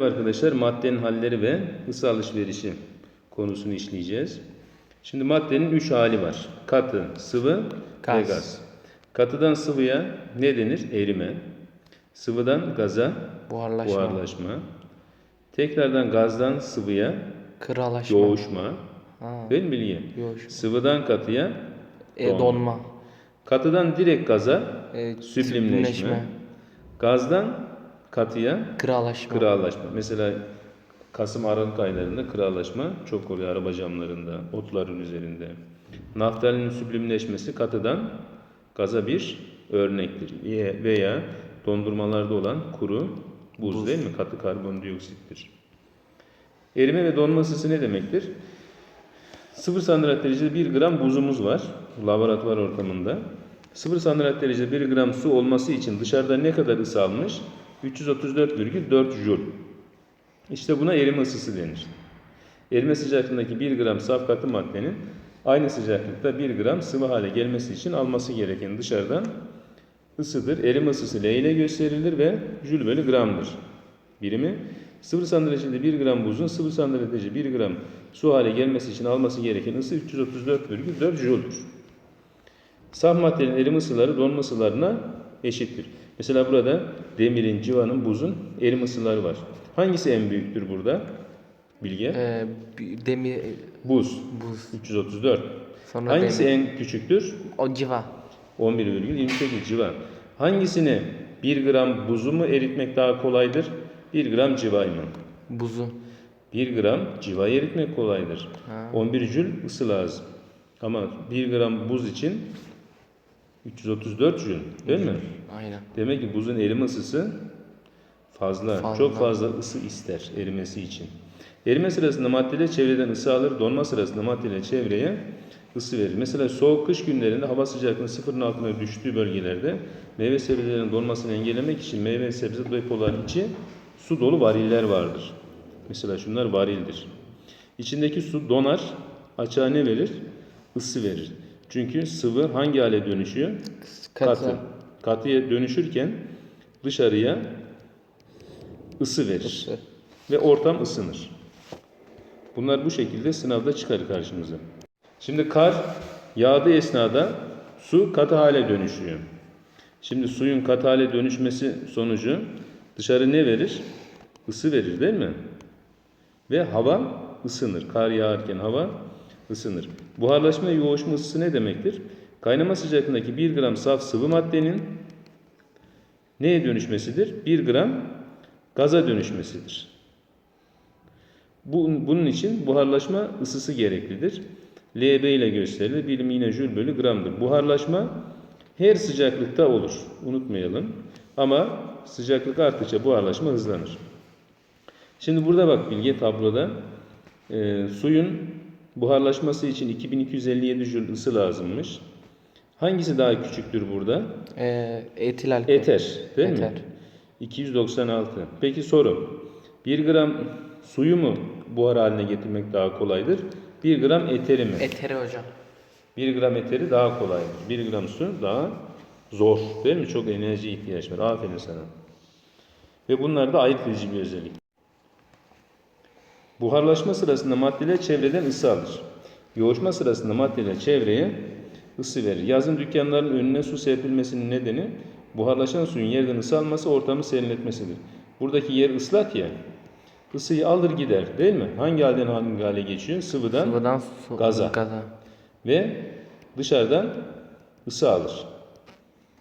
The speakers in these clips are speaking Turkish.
Arkadaşlar maddenin halleri ve ısı alışverişi konusunu işleyeceğiz. Şimdi maddenin 3 hali var. Katı, sıvı ve Gaz. gaz. Katıdan sıvıya ne denir? Erime. Sıvıdan gaza Buharlaşma. buharlaşma. Tekrardan gazdan sıvıya Kıralaşma. yoğuşma. Ha, Değil mi bilgi? yoğuşma. Sıvıdan katıya E, donma. donma. Katıdan direkt gaza E, süblimleşme. Gazdan katıya Kıralaşma. Kırağlaşma. Mesela Kasım Aralık aylarında kırağlaşma çok oluyor araba camlarında, otların üzerinde. Naftalinin süblimleşmesi katıdan gaza bir örnektir. Veya- dondurmalarda olan kuru buz, değil mi? Katı karbondioksittir. Erime ve donma ısısı ne demektir? 0 santigrat derecede 1 gram buzumuz var laboratuvar ortamında. 0 santigrat derecede 1 gram su olması için dışarıda ne kadar ısı almış? 334,4 joule. İşte buna erime ısısı denir. Erime sıcaklığındaki 1 gram saf katı maddenin aynı sıcaklıkta 1 gram sıvı hale gelmesi için alması gereken dışarıdan ısıdır. Erime ısısı L ile gösterilir ve jül bölü gramdır. Birimi 0 santimetrede 1 gram buzun 0 santimetrede 1 gram su hale gelmesi için alması gereken ısı 334,4 jüldür. Saf maddenin erime ısıları donma ısılarına eşittir. Mesela burada demirin, civanın, buzun erime ısıları var. Hangisi en büyüktür burada? Bilge. E, bir demir, Buz. buz. 334. Sonra Hangisi demir. en küçüktür? O civa. 11,28 civa. Hangisine 1 gram buzu mu eritmek daha kolaydır? 1 gram civayı mı? Buzu. 1 gram civayı eritmek kolaydır. Ha. 11 jül ısı lazım. Ama 1 gram buz için 334 jül değil mi? Aynen. Demek ki buzun erime ısısı fazla, Fazla. çok fazla ısı ister erimesi için. Erime sırasında maddeler çevreden ısı alır, donma sırasında maddeler çevreye ısı verir. Mesela soğuk kış günlerinde hava sıcaklığı sıfırın altına düştüğü bölgelerde meyve sebzelerin donmasını engellemek için meyve ve sebze depoları içi su dolu variller vardır. Mesela şunlar varildir. İçindeki su donar, açığa ne verir? Isı verir. Çünkü sıvı hangi hale dönüşüyor? Katı. Katı. Katıya dönüşürken dışarıya ısı verir. Isı. Ve ortam ısınır. Bunlar bu şekilde sınavda çıkar karşımıza. Şimdi kar yağdığı esnada su katı hale dönüşüyor. Şimdi suyun katı hale dönüşmesi sonucu dışarı ne verir? Isı verir değil mi? Ve hava ısınır. Kar yağarken hava ısınır. Buharlaşma ve yoğuşma ısısı ne demektir? Kaynama sıcaklığındaki 1 gram saf sıvı maddenin neye dönüşmesidir? 1 gram gaza dönüşmesidir. Bu- Bunun için buharlaşma ısısı gereklidir. LB ile gösterilir. Birim yine jül bölü gramdır. Buharlaşma her sıcaklıkta olur. Unutmayalım. Ama sıcaklık arttıkça buharlaşma hızlanır. Şimdi burada bak bilgi tabloda e, suyun buharlaşması için 2257 jül ısı lazımmış. Hangisi daha küçüktür burada? E, etil alkol. Eter değil Eter. mi? 296. Peki soru. 1 gram suyu mu buhar haline getirmek daha kolaydır? 1 gram eteri mi? Eteri hocam. 1 gram eteri daha kolaydır. 1 gram su daha zor değil mi? Çok enerji ihtiyaç var. Aferin sana. Ve bunlar da ayırt edici bir özellik. Buharlaşma sırasında maddeler çevreden ısı alır. Yoğuşma sırasında maddeler çevreye ısı verir. Yazın dükkanların önüne su serpilmesinin nedeni buharlaşan suyun yerden ısı alması ortamı serinletmesidir. Buradaki yer ıslak ya. ısıyı alır gider değil mi? Hangi halden hangi hale geçiyor? Sıvıdan Sıvıdan su. gaza. Gaza. ve dışarıdan ısı alır.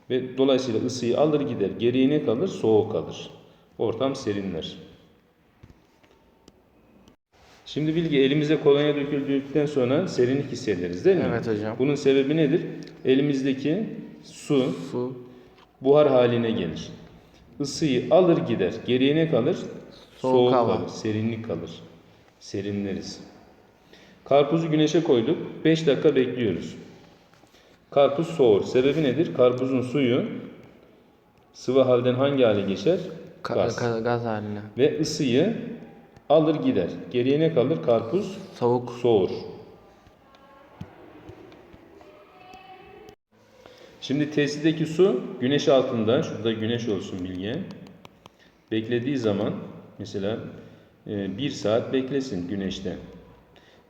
Ve dolayısıyla ısıyı alır gider. Geriye ne kalır? Soğuk kalır. Ortam serinler. Şimdi bilgi elimize kolonya döküldükten sonra serinlik hissederiz değil mi? Evet hocam. Bunun sebebi nedir? Elimizdeki su Su. buhar haline gelir. Isıyı alır gider. Geriye ne kalır? Soğuk hava. kalır, serinlik kalır. Serinleriz. Karpuzu güneşe koyduk. 5 dakika bekliyoruz. Karpuz soğur. Sebebi nedir? Karpuzun suyu sıvı halden hangi hale geçer? Gaz. ka- gaz haline. Ve ısıyı alır gider. Geriye ne kalır? Karpuz Soğuk. soğur. Şimdi testideki su güneş altında, şurada güneş olsun bilge. Beklediği zaman Mesela e, bir saat beklesin güneşte.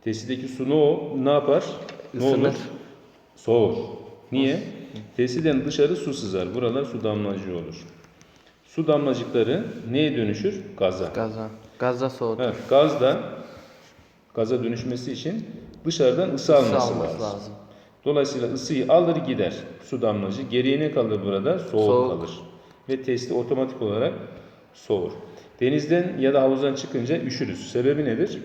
Testideki su ne, ne yapar? Ne olur? Soğur. Niye? Testiden dışarı su sızar. Buralar su damlacığı olur. Su damlacıkları neye dönüşür? Gaza. Gaza. Gaza soğutur. Evet, gaz da gaza dönüşmesi için dışarıdan ısı alması alması lazım. lazım. Dolayısıyla ısıyı alır gider su damlacı. Geriye ne kalır burada? Soğuk, Soğuk. kalır. Ve testi otomatik olarak soğur. Denizden ya da havuzdan çıkınca üşürüz. Sebebi nedir?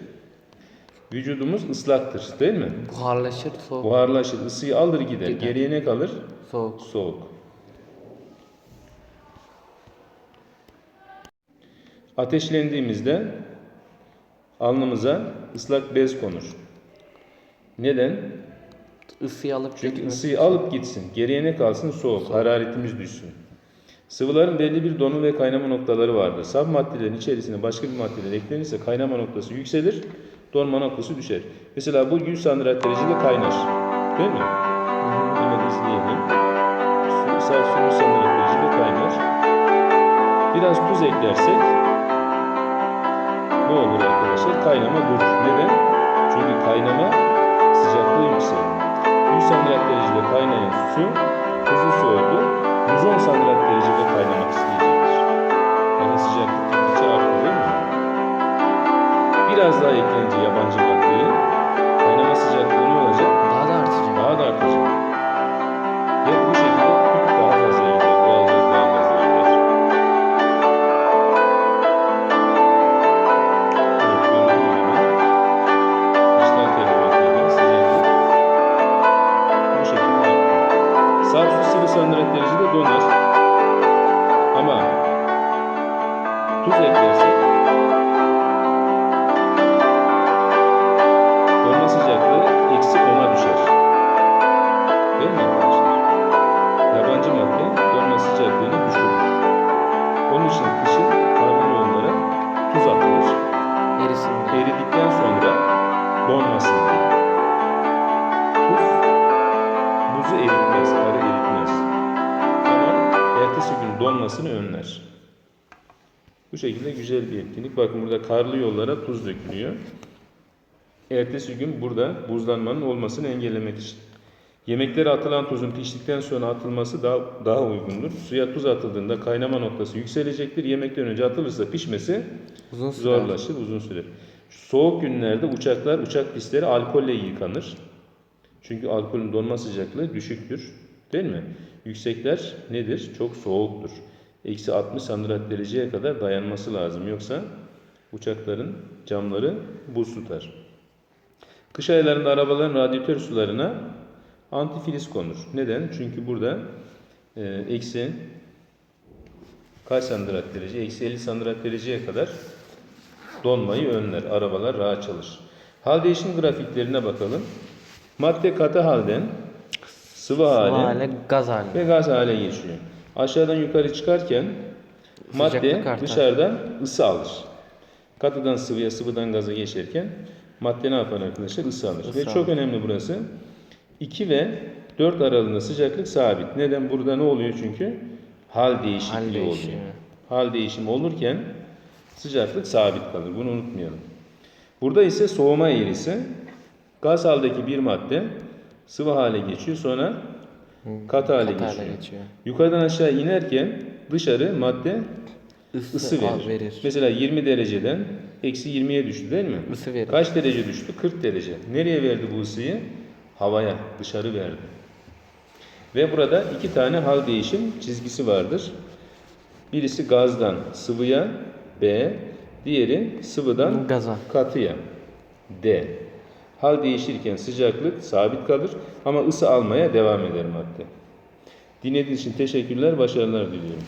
Vücudumuz ıslaktır değil mi? Buharlaşır soğuk. Buharlaşır, ısıyı alır gider. Gider. Geriye ne kalır? Soğuk. Soğuk. Ateşlendiğimizde alnımıza ıslak bez konur. Neden? Isıyı alıp Çünkü götürür. ısıyı alıp gitsin. Geriye ne kalsın? Soğuk. Hararetimiz düşsün. Sıvıların belli bir donum ve kaynama noktaları vardır. Saf maddelerin içerisine başka bir maddeler eklenirse kaynama noktası yükselir, donma noktası düşer. Mesela bu 100 santigrat derecede kaynar. Değil mi? Hemen izleyelim. Su, saf su 100 santigrat derecede kaynar. Biraz tuz eklersek ne olur arkadaşlar? Kaynama durur. Neden? Çünkü kaynama sıcaklığı yükselir. 100 santigrat derecede kaynayan su tuzlu su oldu. 110 santigrat derecede kaynamak isteyecektir. Yani sıcaklık gittikçe artıyor değil mi? Biraz daha eklenince yabancı maddeyi 80 derece de donar. Ama tuz eklersek donmasını önler. Bu şekilde güzel bir etkinlik. Bakın burada karlı yollara tuz dökülüyor. Ertesi gün burada buzlanmanın olmasını engellemek için. Yemeklere atılan tuzun piştikten sonra atılması daha, daha uygundur. Suya tuz atıldığında kaynama noktası yükselecektir. Yemekten önce atılırsa pişmesi Uzun sürer. zorlaşır, uzun sürer. Soğuk günlerde uçaklar, uçak pistleri alkolle yıkanır. Çünkü alkolün donma sıcaklığı düşüktür. Değil mi? Yüksekler nedir? Çok soğuktur. Eksi 60 santigrat dereceye kadar dayanması lazım. Yoksa uçakların camları buz tutar. Kış aylarında arabaların radyatör sularına antifriz konur. Neden? Çünkü burada e, eksi kaç santigrat derece? Eksi 50 santigrat dereceye kadar donmayı önler. Arabalar rahat çalışır. Hal değişim grafiklerine bakalım. Madde katı halden sıvı hale hale, gaz hale. ve gaz hale geçiyor. Aşağıdan yukarı çıkarken madde Sıcaklık artar. dışarıdan ısı alır. Katıdan sıvıya, sıvıdan gaza geçerken madde ne yapar arkadaşlar? Isı alır. Isı ve çok önemli burası. 2 ve 4 aralığında sıcaklık sabit. Neden? Burada ne oluyor çünkü? Hal değişikliği Hal oluyor. değişimi. Hal değişimi olurken sıcaklık sabit kalır. Bunu unutmayalım. Burada ise soğuma eğrisi. Gaz haldeki bir madde sıvı hale geçiyor. Sonra katı hale Kat hale geçiyor. geçiyor. Yukarıdan aşağı inerken dışarı madde Isı, ısı verir. verir. Mesela 20 dereceden eksi 20'ye düştü değil mi? Isı verir. Kaç derece düştü? 40 derece. Nereye verdi bu ısıyı? Havaya, dışarı verdi. Ve burada iki tane hal değişim çizgisi vardır. Birisi gazdan sıvıya B, diğeri sıvıdan Gaza. katıya D. Hal değişirken sıcaklık sabit kalır ama ısı almaya devam eder madde. Dinlediğiniz için teşekkürler, başarılar diliyorum.